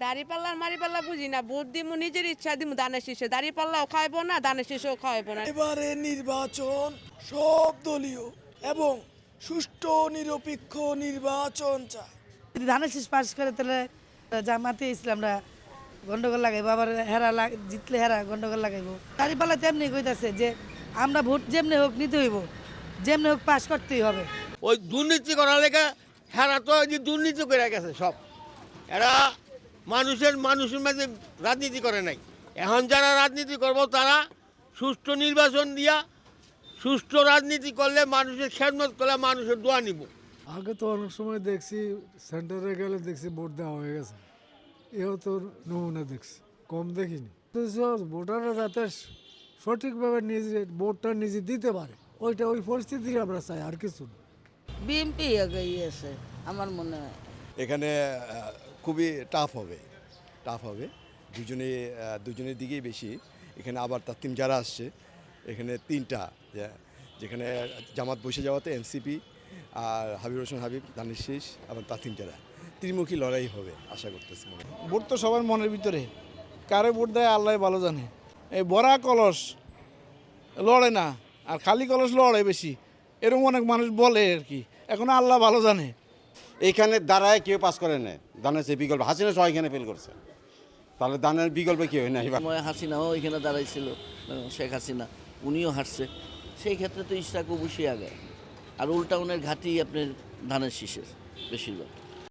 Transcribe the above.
দাড়ি পাল্লা মারি পাল্লা বুঝি না ভোট দিমু নিজের ইচ্ছা দিমু দানের শীষে। দাড়ি পাল্লাও খাইবো না দানের শীষেও খাইবো না। এবারে নির্বাচন সব দলীয় এবং সুষ্ঠু নিরপেক্ষ নির্বাচন চায় যদি ধানের শীষ পাস করে তাহলে জামাতে ইসলামরা গন্ডগোল লাগাইবো আবার হেরা লাগ- জিতলে হেরা গন্ডগোল লাগাইবো। দাঁড়িপাল্লা তেমনি কইতাছে যে আমরা ভোট যেমনি হোক নিতে হইব যেমনি হোক পাস করতেই হবে। ওই দুর্নীতি করার লেগে হেরা তো ওই যে দুর্নীতি করে গেছে সব। এরা মানুষের মানুষের মাঝে রাজনীতি করে নাই। এখন যারা রাজনীতি করব তারা সুষ্ঠু নির্বাচন দিয়া সুষ্ঠু রাজনীতি করলে মানুষের খেদমত করলে মানুষের দোয়া নিব। আগে তো অনেক সময় দেখছি সেন্টারে গেলে দেখছি ভোট দেওয়া হয়ে গেছে। এও তো নমুনা দেখছি কম দেখিনি। ভোটাররা যাতে সঠিকভাবে নিজে ভোটটা নিজে দিতে পারে ওইটা ওই পরিস্থিতি আমরা চাই আর কিছু না। বিএমপি এগিয়েছে আমার মনে হয়। এখানে খুবই টাফ হবে টাফ হবে। দুজনে দুজনের দিকেই বেশি। এখানে আবার তাত্তিম যারা আসছে, এখানে তিনটা যেখানে জামাত বসে যাওয়াতে এনসিপি আর হাবিব হোসেন হাবিব দানিশ শেষ এবং তাতিম যারা। ত্রিমুখী লড়াই হবে, আশা করতেছি মনে। ভোট তো সবার মনের ভিতরে। কারে ভোট দেয় আল্লাহ ভালো জানে। এই বড়া কলস লড়ে না, আর খালি কলস লড়ে বেশি। এরকম অনেক মানুষ বলে আর কি। এখন আল্লাহ ভালো জানে। এইখানে দাঁড়ায় কেউ পাস করে নেয় দানের যে বিকল্প, হাসিনা সবাই এখানে ফেল করছে। তাহলে দানের বিকল্প কেউ নাই হাসিনাও এখানে দাঁড়াইছিল শেখ হাসিনা, উনিও হাসছে সেই ক্ষেত্রে তো ইশরাক অবশ্যই আগে আর উল্টাউনের ঘাটি আপনার ধানের শীষের, বেশিরভাগ।